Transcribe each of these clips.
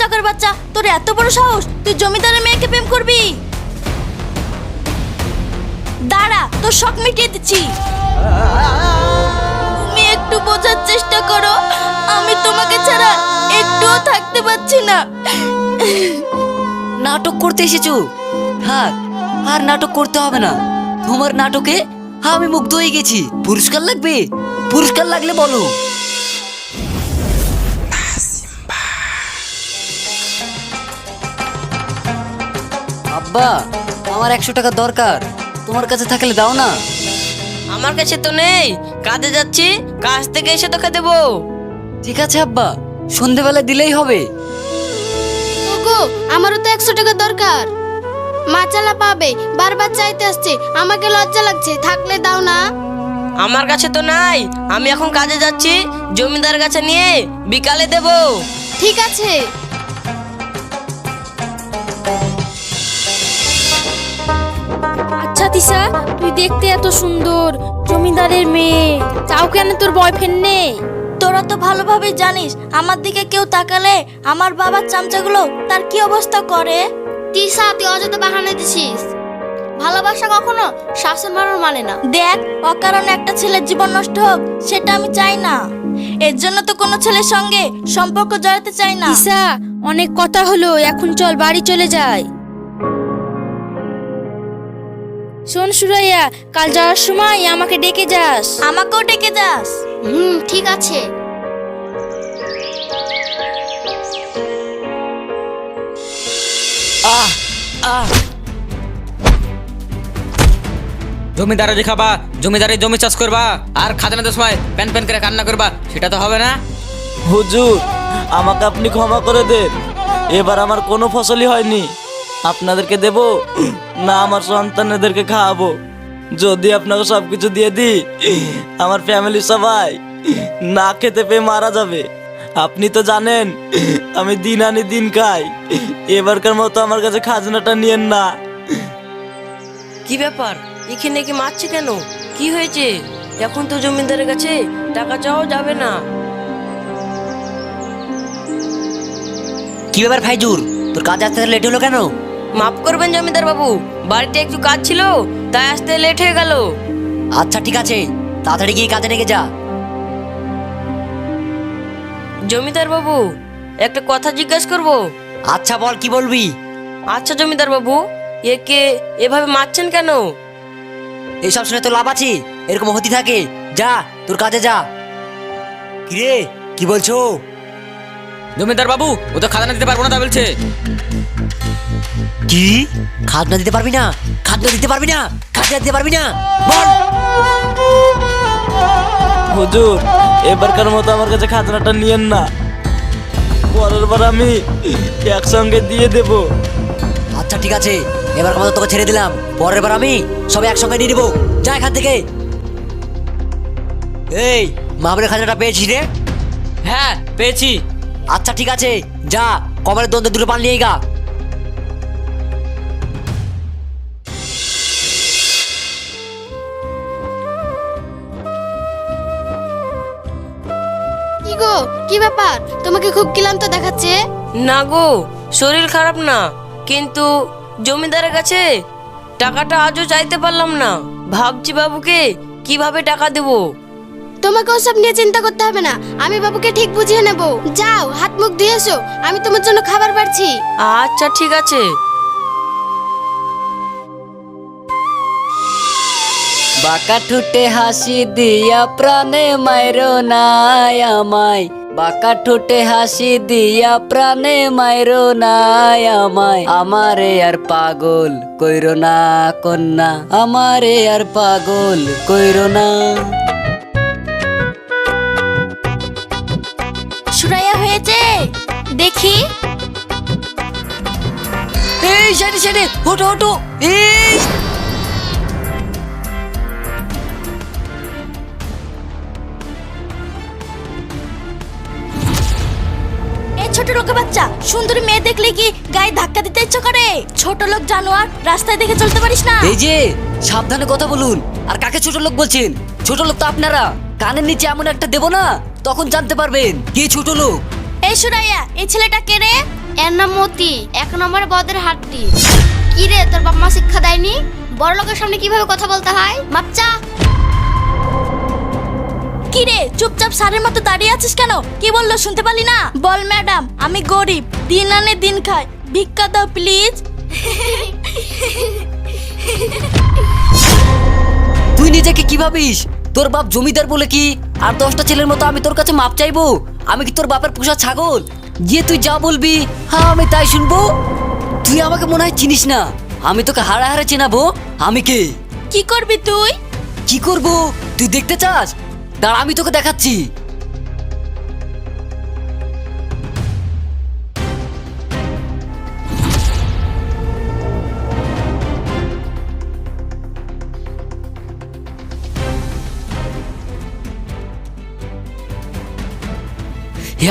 চকের বাচ্চা, তোর এত বড় সাহস? তুই জমিদারের মেয়েকে প্রেম করবি? দাঁড়া, তোর শখ মিটিয়ে দিচ্ছি। তুমি একটু বোঝার চেষ্টা করো, আমি তোমাকে ছাড়া একটুও থাকতে পারছি না। নাটক করতে এসেছ? থাক, আর নাটক করতে হবে না। তোমার নাটকে আমি মুগ্ধ হয়ে গেছি। পুরস্কার লাগবে? পুরস্কার লাগলে বলো। আব্বা আমার একশো টাকা দরকার। তোমার কাছে থাকলে দাও না। আমার কাছে তো নেই। কাজে যাচ্ছি কাজ থেকে এসে তোকে দেবো। ঠিক আছে আব্বা সন্ধেবেলা দিলেই হবে। ওগো আমারও তো একশো টাকা দরকার। মা চালা পাবে বারবার চাইতে আসছে আমাকে লজ্জা লাগছে থাকলে দাও না। আমার কাছে তো নাই। আমি এখন কাজে যাচ্ছি জমিদার কাছে নিয়ে বিকালে দেবো। ঠিক আছে। আচ্ছা তুই দেখতে এত সুন্দর জমিদারের মেয়ে। তাও কেন তোর বয়ফ্রেন্ড নেই? তোরা তো ভালোভাবে জানিস আমার দিকে কেউ তাকালে আমার বাবার চামচাগুলো তার কি অবস্থা করে? তিসা তুই অযথা বাহানা দিছিস। ভালোবাসা কখনো শাসন মারার মানে না। দেখ অকারণে একটা ছেলের জীবন নষ্ট হোক সেটা আমি চাই না। এর জন্য তো কোনো ছেলের সঙ্গে সম্পর্ক জড়াতে চাই না। তিশা অনেক কথা হলো এখন চল বাড়ি চলে যাই। শোন সুরাইয়া কাল যাওয়ার সময় আমাকে ডেকে যাস। আমাকেও ডেকে যাস? হুম ঠিক আছে। আহ আহ। জমিদারি খাবা জমিদারি জমি চাষ করবা আর খাজনাদের সময় প্যান প্যান করে কান্না করবা সেটা তো হবে না? হুজুর আমাকে আপনি ক্ষমা করে দেন। এবার আমার কোনো ফসলই হয়নি। আপনাদেরকে দেব না আমার সন্তানদেরকে খাওয়াবো। যদি আপনাকে সব কিছু দিয়ে দিই আমার ফ্যামিলি সবাই না খেতে পেয়ে মারা যাবে। আপনি তো জানেন আমি দিন আনি দিন খাই। এবারকার মতো আমার কাছে খাজনাটা নিয়েন না। কি ব্যাপার? এখানে কি মারছে কেন? কি হয়েছে? এখন তো জমিদারের কাছে টাকা চাওয়া যাবে না। কি ব্যাপার ফাইজুর তোর কাজ আসতে লেট হলো কেন? মাফ করবেন জমিদার বাবু বাড়িতে একটু কাজ ছিল তাই আসতে লেট হয়ে গেল। আচ্ছা ঠিক আছে। তাড়াতাড়ি গিয়ে কাজে লেগে যা। জমিদার বাবু একটা কথা জিজ্ঞাসা করব? আচ্ছা বল কি বলবি? আচ্ছা জমিদার বাবু একে এভাবে মারছেন কেন? এইসব শুনে তো লাভ আছে। এরকম হতে থাকে। যা তোর কাজে যা। কিরে কি বলছো? জমিদার বাবু ও তো খাজনা দিতে পারব না তা বলছে। কি? খাজনা দিতে পারবি না? খাজনা দিতে পারবি না? খাজনা দিতে পারবি না? বল। হুজুর এবারকার মতো আমার কাছে খাজনাটা নিয়েন না। পরের বার আমি একসঙ্গে দিয়ে দেবো। আচ্ছা ঠিক আছে। এবার আমাদের তোকে ছেড়ে দিলাম। পরের বার আমি সবাই একসঙ্গে নিয়ে নিবো। যা এখান থেকে। এই মামলের খাজনাটা পেয়েছি রে? হ্যাঁ পেয়েছি। আচ্ছা ঠিক আছে। যা কমলের দ্বন্দ্ব দুটো পান নিয়ে গা। কি ব্যাপার? তোমাকে খুব ক্লান্ত দেখাচ্ছে? না গো শরীর খারাপ না কিন্তু জমিদারের কাছে টাকাটা আজও চাইতে পারলাম না। ভাবছি বাবুকে কীভাবে টাকা দেবো? তোমাকে ওসব নিয়ে চিন্তা করতে হবে না আমি বাবুকে ঠিক বুঝিয়ে নেব। যাও হাত মুখ ধুয়ে এসো আমি তোমার জন্য খাবার বাড়ছি। আচ্ছা ঠিক আছে। বাঁকা ঠোঁটে হাসি দিয়া প্রাণে মাইরো নাই আমায়। বাঁকা ঠোঁটে হাসি দিয়া প্রাণে মাইরো নাই আমায়। আমারে আর পাগল কইরো না কন্যা আমারে আর পাগল কইরো না। সুরাইয়া হয়েছে? দেখি। এই সেটে ওটো ওটো এই! লোকের বাচ্চা। সুন্দরী মেয়ে দেখলে কি গায়ে ধাক্কা দিতে ইচ্ছা করে? ছোট লোক জানোয়ার রাস্তায় দেখে চলতে পারিস না। এই যে সাবধানে কথা বলুন। আর কাকে ছোট লোক বলছেন? ছোট লোক তো আপনারা। কানের নিচে এমন একটা দেবো না তখন জানতে পারবেন কে ছোট লোক এই সুরাইয়া এই ছেলেটা কে রে? এর নাম মতি এক নম্বরে বদের হাটটি কি রে তোর বাপ মা শিক্ষা দেয়নি? বড় লোকের সামনে কীভাবে কথা বলতে হয়? মাপচা কি রে চুপচাপ সারের মতো দাঁড়িয়ে আছিস কেন? কি বলল শুনতে পারলি না? বল ম্যাডাম আমি গরিব দিন আনে দিন খাই। ভিক্ষা দাও প্লিজ। তুই নিজেকে কি ভাবিস? তোর বাপ জমিদার বলে কি আর দশটা ছেলের মতো আমি তোর কাছে মাপ চাইব? আমি কি তোর বাপের পোষা ছাগল? গিয়ে তুই যা বলবি হ্যাঁ আমি তাই শুনব। তুই আমাকে মনে হয় চিনিস না। আমি তোকে হাড়ে হাড়ে চেনাবো। আমি কে? কি করবি তুই? কি করব? তুই দেখতে চাস? দাঁড়া আমি তোকে দেখাচ্ছি।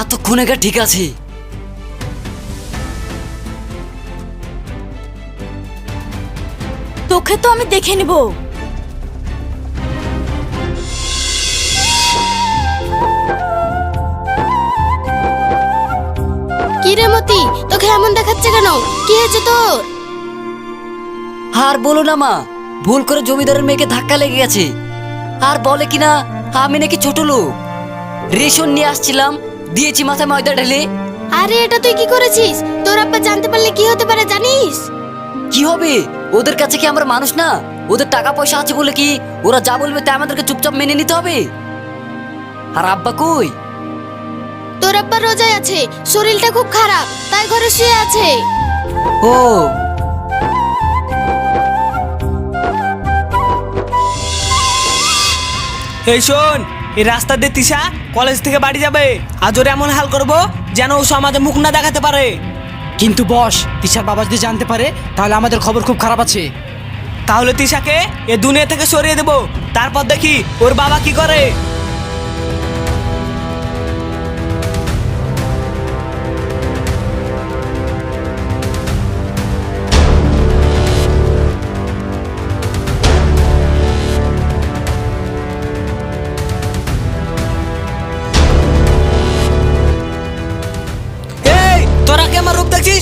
এতক্ষণ একা ঠিক আছে। তোকে তো আমি দেখে নিব। এমন দেখাচ্ছে কেন? কি হয়েছে তোর? আর বলো না মা ভুল করে জমিদারের মেয়েকে ধাক্কা লেগে গেছে। আর বলে কিনা আমি নাকি ছোট লোক। রেশন নিয়ে আসছিলাম দিয়েছি মাথায় ময়দা ঢেলে। আরে এটা তুই কি করেছিস? তোর আব্বা জানতে পারলে কি হতে পারে জানিস? কি হবে? ওদের কাছে কি আমরা মানুষ না? ওদের টাকা পয়সা আছে বলে কি ওরা যা বলবে তাই আমাদেরকে চুপচাপ মেনে নিতে হবে? আর আব্বা কই? আব্বা রোজায় আছে। শরীরটা খুব খারাপ তাই ঘরে শুয়ে আছে। ও। এই শোন এই রাস্তা দিয়ে তিশা কলেজ থেকে বাড়ি যাবে। আজ ওর এমন হাল করব যেন ও সমাজে মুখ না দেখাতে পারে। কিন্তু বস তিশার বাবা যদি জানতে পারে তাহলে আমাদের খবর খুব খারাপ আছে। তাহলে তিশাকে এ দুনিয়া থেকে সরিয়ে দেব। তারপর দেখি ওর বাবা কি করে।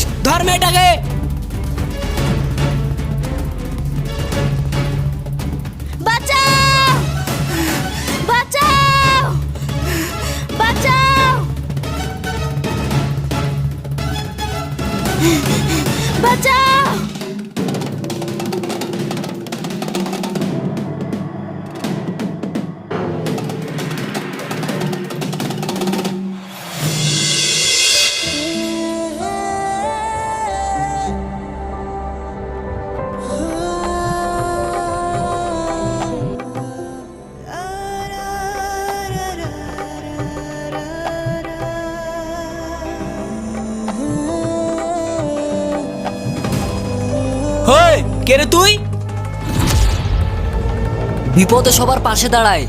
আমার রূপ দেখছিস কে রে তুই? বিপদে সবার পাশে দাঁড়ায়।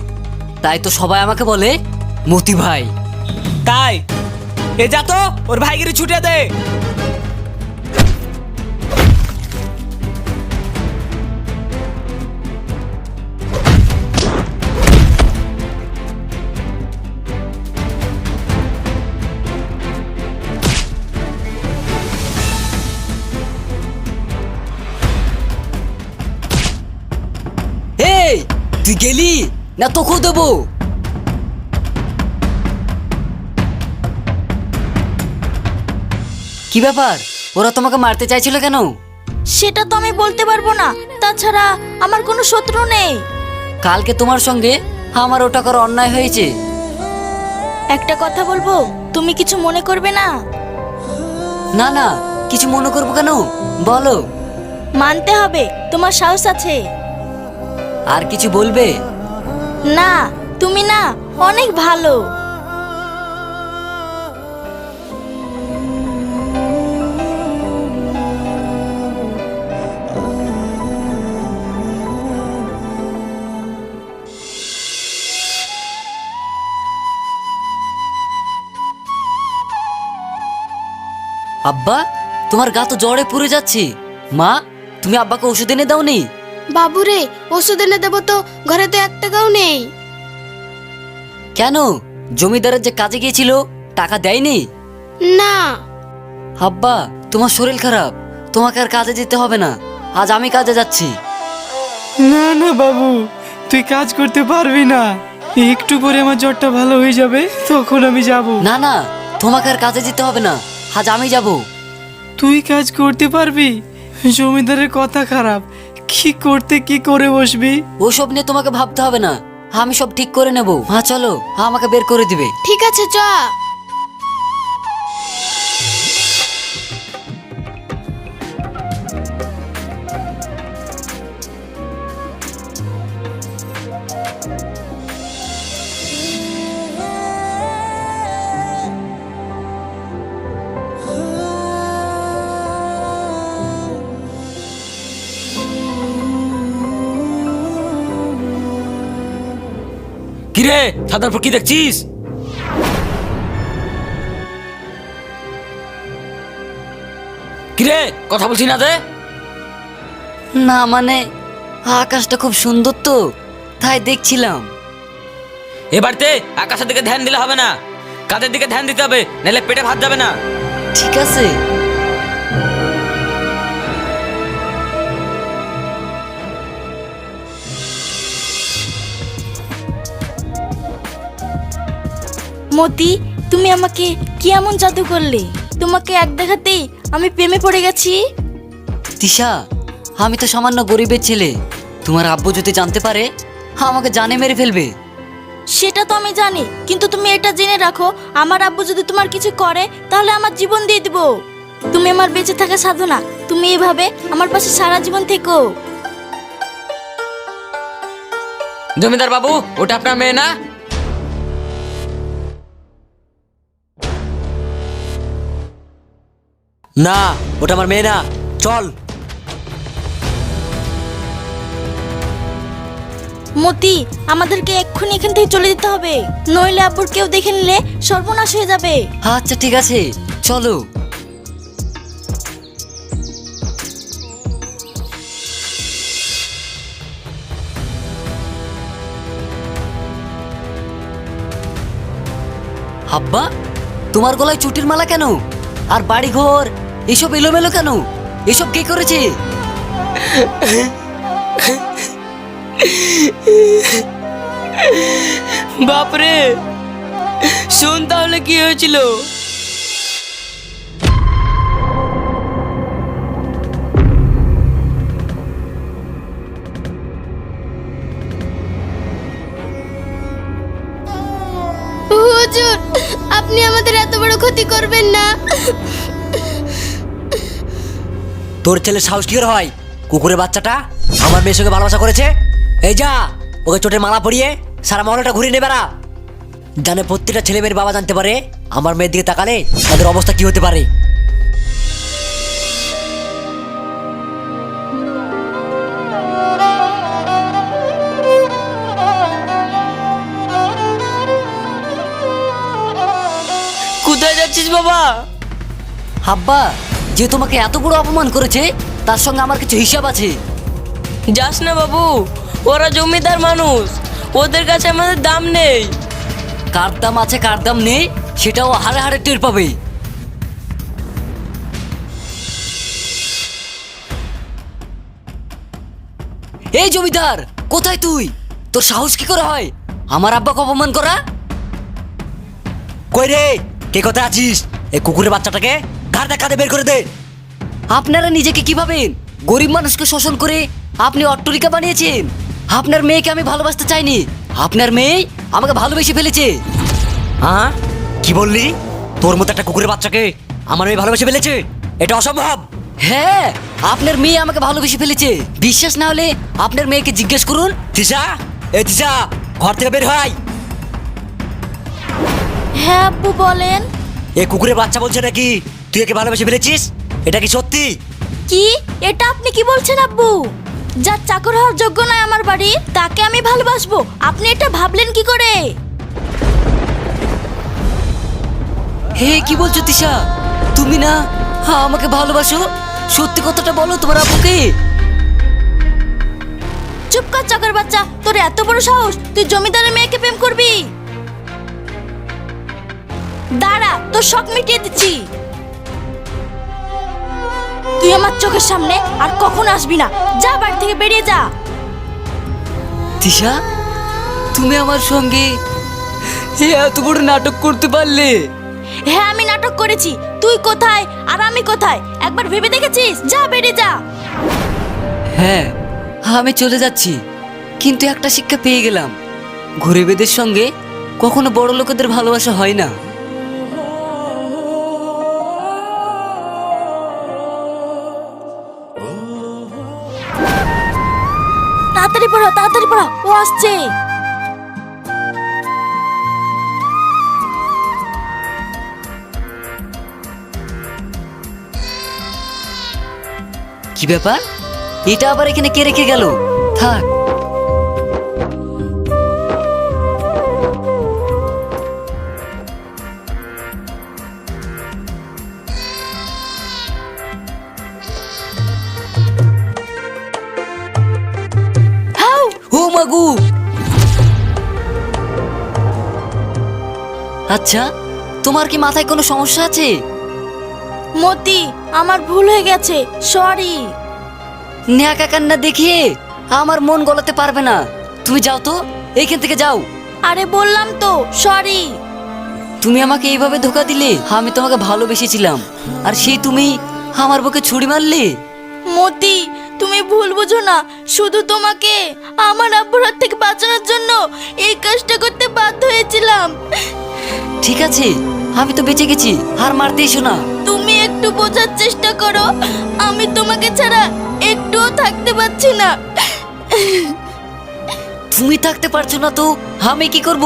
তাই তো সবাই আমাকে বলে মতি ভাই। তাই? এ যা তো ওর ভাইগিরি ছুটে দে। তুই গেলি না তোকেও দেবো কি ব্যাপার? ওরা তোমাকে মারতে চাইছিল কেন? সেটা তো আমি বলতে পারব না। তাছাড়া আমার কোনো শত্রু নেই। কালকে তোমার সঙ্গে আমার ওটা করা অন্যায় হয়েছে। একটা কথা বলব? তুমি কিছু মনে করবে না? না না কিছু মনে করব কেন? বলো। মানতে হবে তোমার সাহস আছে। আর কিছু বলবে? না তুমি না অনেক ভালো। আব্বা তোমার গা তো জ্বরে পুড়ে যাচ্ছে। মা তুমি আব্বাকে ওষুধ এনে দাওনি? বাবুরে ওষুধ এনে দেবো তো ঘরে তো এক টাকাও নেই। কেন? জমিদারের যে কাজে গিয়েছিল টাকা দেয়নি? না। আব্বা তোমার শরীর খারাপ তোমাকে আর কাজে যেতে হবে না। আজ আমি কাজে যাচ্ছি। না না বাবু তুই কাজ করতে পারবি না। একটু পরে আমার জ্বরটা ভালো হয়ে যাবে তখন আমি যাব। না না তোমাকে আর কাজে যেতে হবে না। আজ আমি যাব। তুই কাজ করতে পারবি? জমিদারের কথা খারাপ। কি করতে কি করে বসবি? ওসব নিয়ে তোমাকে ভাবতে হবে না। আমি সব ঠিক করে নেব। মা চলো। আমাকে বের করে দিবে। ঠিক আছে চ কিরে সাদার পর কি দেখছিস? কিরে কথা বলছি না যে না মানে আকাশটা খুব সুন্দর তো তাই দেখছিলাম। এ বাড়িতে আকাশের দিকে ধ্যান দিলে হবে না। কাদের দিকে ধ্যান দিতে হবে নাহলে পেটে ভাত যাবে না। ঠিক আছে। মতি তুমি আমাকে কি এমন জাদু করলে? তোমাকে এক দেখাতেই আমি প্রেমে পড়ে গেছি। তিশা আমি তো সামান্য গরিবের ছেলে। তোমার আব্বু যদি জানতে পারে আমাকে জানে মেরে ফেলবে। সেটা তো আমি জানি কিন্তু তুমি এটা জেনে রাখো আমার আব্বু যদি তোমার কিছু করে তাহলে আমার জীবন দিয়ে দিব। তুমি আমার বেঁচে থাকা সাধনা তুমি এভাবে আমার পাশে সারা জীবন থেকো। জমিদার বাবু ওটা আপনার মেয়ে না? না ওটা আমার মেয়ে না। চল। মতি আমাদেরকে এক্ষুনি এখান থেকে চলে যেতে হবে। নইলে আব্বুর কেউ দেখে নিলে সর্বনাশ হয়ে যাবে। আচ্ছা ঠিক আছে। চলো। আব্বা তোমার গলায় চুটির মালা কেন? আর বাড়ি ঘর এসব এলোমেলো কেন? এসব কে করেছে? বাপরে শোন তাহলে কি হয়েছিল? হুজুর আপনি আমাদের এত বড় ক্ষতি করবেন না। তোর ছেলে সাহস কি হয়? কুকুরের বাচ্চাটা আমার মেয়ের সঙ্গে ভালোবাসা করেছে? এই যা ওকে চোটের মালা পরিয়ে সারা মহলটা ঘুরিয়ে না জানে প্রত্যেকটা ছেলে মেয়ের বাবা জানতে পারে আমার মেয়ের দিকে তাকালে তাদের অবস্থা কি হতে পারে। কোথায় যাচ্ছিস বাবা? আব্বা যে তোমাকে এত বড় অপমান করেছে তার সঙ্গে আমার কিছু হিসাব আছে। যাস না বাবু ওরা জমিদার মানুষ ওদের কাছে আমাদের দাম নেই। কার দাম আছে কার দাম নেই সেটাও হারে হারে টের পাবে। এই জমিদার কোথায় তুই? তোর সাহস কি করে হয়? আমার আব্বাকে অপমান করা? কই রে? কে কোথায় আছিস? এই কুকুরের বাচ্চাটাকে? ঘাড় কাঁধে বের করে দে। আপনারা নিজেকে কি ভাবেন গরিব মানুষকে শোষণ করে আপনি অট্টরিকা বানিয়েছেন? আপনার মেয়েকে আমি ভালোবাসতে চাইনি। আপনার মেয়ে আমাকে ভালোবেসে ফেলেছে। হ্যাঁ? কি বললি? তোর মতো একটা কুকুরের বাচ্চাকে আমার মেয়ে ভালোবেসে ফেলেছে? এটা অসম্ভব। হ্যাঁ আপনার মেয়ে আমাকে ভালোবেসে ফেলেছে। বিশ্বাস না হলে আপনার মেয়েকে জিজ্ঞেস করুন। তিশা এ তিশা ঘর থেকে বের হয়। হ্যাঁ আব্বু বলেন। এ কুকুরের বাচ্চা বলছে নাকি? তুই একে ভালোবেসে ফেলেছিস? এটা কি সত্যি? কি? এটা আপনি কি বলছেন আব্বু? যার চাকর হওয়ার যোগ্য নয় আমার বাড়ি তাকে আমি ভালোবাসবো। আপনি এটা ভাবলেন কি করে? হে কি বলছো তিশা? তুমি না? হ্যাঁ আমাকে ভালোবাসো? সত্যি কথাটা বলো তোমার আব্বুকে। চুপ কর চাকর বাচ্চা। তোর এত বড় সাহস তুই জমিদারের মেয়েকে প্রেম করবি? দাঁড়া তোর শখ মিটিয়ে দিচ্ছি। তুই আমার চোখের সামনে আর কখন আসবি না। যা বাড়ি থেকে বেরিয়ে যা। তিশা তুমি আমার সঙ্গে এত বড় নাটক করতে পারলে? হ্যাঁ আমি নাটক করেছি। তুই কোথায় আর আমি কোথায়? একবার ভেবে দেখেছিস? যা বেরিয়ে যা। হ্যাঁ আমি চলে যাচ্ছি। কিন্তু একটা শিক্ষা পেয়ে গেলাম। গরিবেদের সঙ্গে কখনো বড় লোকেদের ভালোবাসা হয় না। তাড়াতাড়ি পড়ো তাড়াতাড়ি পড়ো ও আসছে। কি ব্যাপার? এটা আবার এখানে কে রেখে গেল? থাক। আচ্ছা তোমার কি মাথায় কোনো সমস্যা আছে? মতি আমার ভুল হয়ে গেছে সরি। ন্যাকা কান্না দেখিয়ে আমার মন গলাতে পারবে না। তুমি যাও তো এইখান থেকে যাও। আরে বললাম তো সরি। তুমি আমাকে এইভাবে ধোকা দিলে আমি তোমাকে ভালোবেসেছিলাম। আর সেই তুমি আমার বুকে ছুরি মারলে? মতি তুমি ভুল বুঝো না শুধু তোমাকে আমার হাত থেকে বাঁচানোর জন্য এই কাজটা করতে বাধ্য হয়েছিলাম। ঠিক আছে আমি তো বেঁচে গেছি হার মারতে এসো না। তুমি একটু বোঝার চেষ্টা করো আমি তোমাকে ছাড়া একটুও থাকতে পারছি না। তুমি থাকতে পারছ না তো আমি কি করব?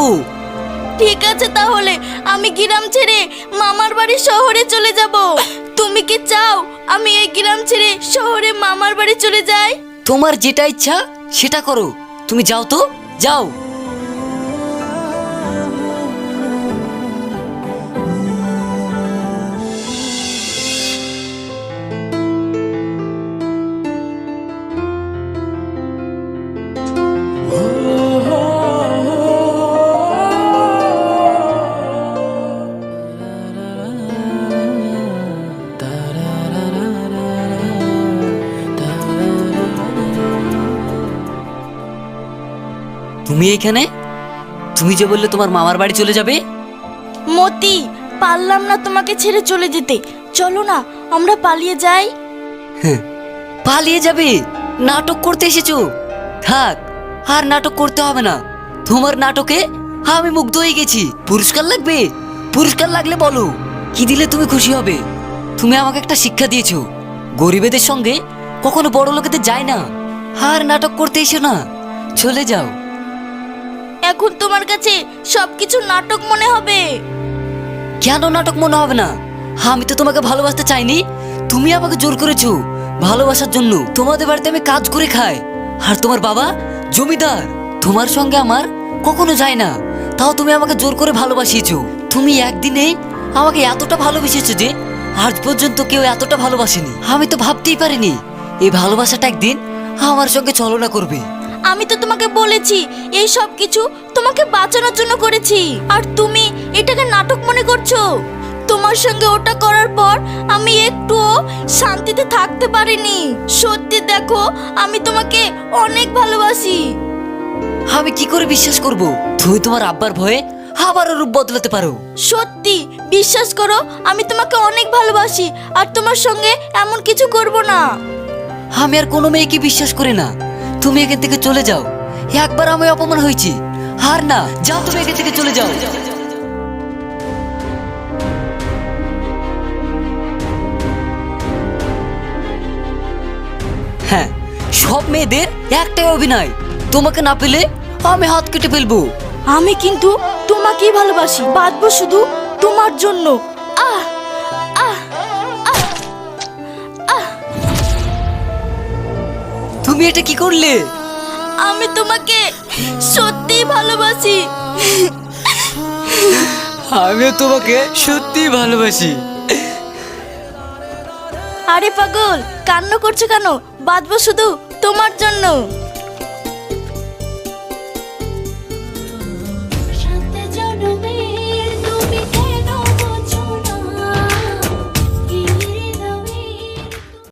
ঠিক আছে তাহলে আমি গ্রাম ছেড়ে মামার বাড়ি শহরে চলে যাব। তুমি কি চাও আমি এই গ্রাম ছেড়ে শহরে মামার বাড়ি চলে যাই? তোমার যেটা ইচ্ছা সেটা করো। তুমি যাও তো যাও। তুমি এখানে? তুমি যে বললে তোমার মামার বাড়ি চলে যাবে? মতি পারলাম না তোমাকে ছেড়ে চলে যেতে। চলো না আমরা পালিয়ে যাই। পালিয়ে যাবে? নাটক করতে এসেছ? থাক আর নাটক করতে হবে না। তোমার নাটকে আমি মুগ্ধ হয়ে গেছি। পুরস্কার লাগবে? পুরস্কার লাগলে বলো। কি দিলে তুমি খুশি হবে? তুমি আমাকে একটা শিক্ষা দিয়েছ। গরিবেদের সঙ্গে কখনো বড় লোকেদের যায় না। আর নাটক করতে এসো না। চলে যাও। এখন তোমার কাছে সবকিছু নাটক মনে হবে। কেন নাটক মনে হবে না? আমি তো তোমাকে ভালোবাসতে চাইনি। তুমি আমাকে জোর করেছ ভালোবাসার জন্য। তোমাদের বাড়িতে আমি কাজ করে খাই। আর তোমার বাবা জমিদার। তোমার সঙ্গে আমার কখনো যায় না। তাও তুমি আমাকে জোর করে ভালোবাসিয়েছো। তুমি একদিনে আমাকে এতটা ভালোবেসেছো যে আজ পর্যন্ত কেউ এতটা ভালোবাসেনি। আমি তো ভাবতেই পারিনি, এই ভালোবাসাটা একদিন আমার সঙ্গে চলনা করবে। আমি তো তোমাকে বলেছি এই সব কিছু তোমাকে বাঁচানোর জন্য করেছি। আর তুমি এটাকে নাটক মনে করছ? তোমার সঙ্গে ওটা করার পর আমি একটুও শান্তিতে থাকতে পারিনি। সত্যি দেখো আমি তোমাকে অনেক ভালোবাসি। আমি কি করে বিশ্বাস করব? তুমি তোমার আব্বার ভয়ে আবারও রূপ বদলাতে পারো। সত্যি বিশ্বাস করো আমি তোমাকে অনেক ভালোবাসি আর তোমার সঙ্গে এমন কিছু করব না। আমি আর কোনো মেয়েকে বিশ্বাস করি না। তুমি এখান থেকে চলে যাও। একবার আমি অপমান হয়েছি। আর না, যাও তুমি এখান থেকে চলে যাও। হ্যাঁ সব মেয়েদের একটাই অভিনয়। তোমাকে না পেলে আমি হাত কেটে ফেলব। আমি কিন্তু তোমাকেই ভালোবাসি, বাঁচবো শুধু তোমার জন্য। তুমি এটা কি করলে? আমি তোমাকে সত্যি ভালোবাসি। আমি তোমাকে সত্যি ভালোবাসি। আরে পাগল কান্না করছ কেন? বাঁধবো শুধু তোমার জন্য।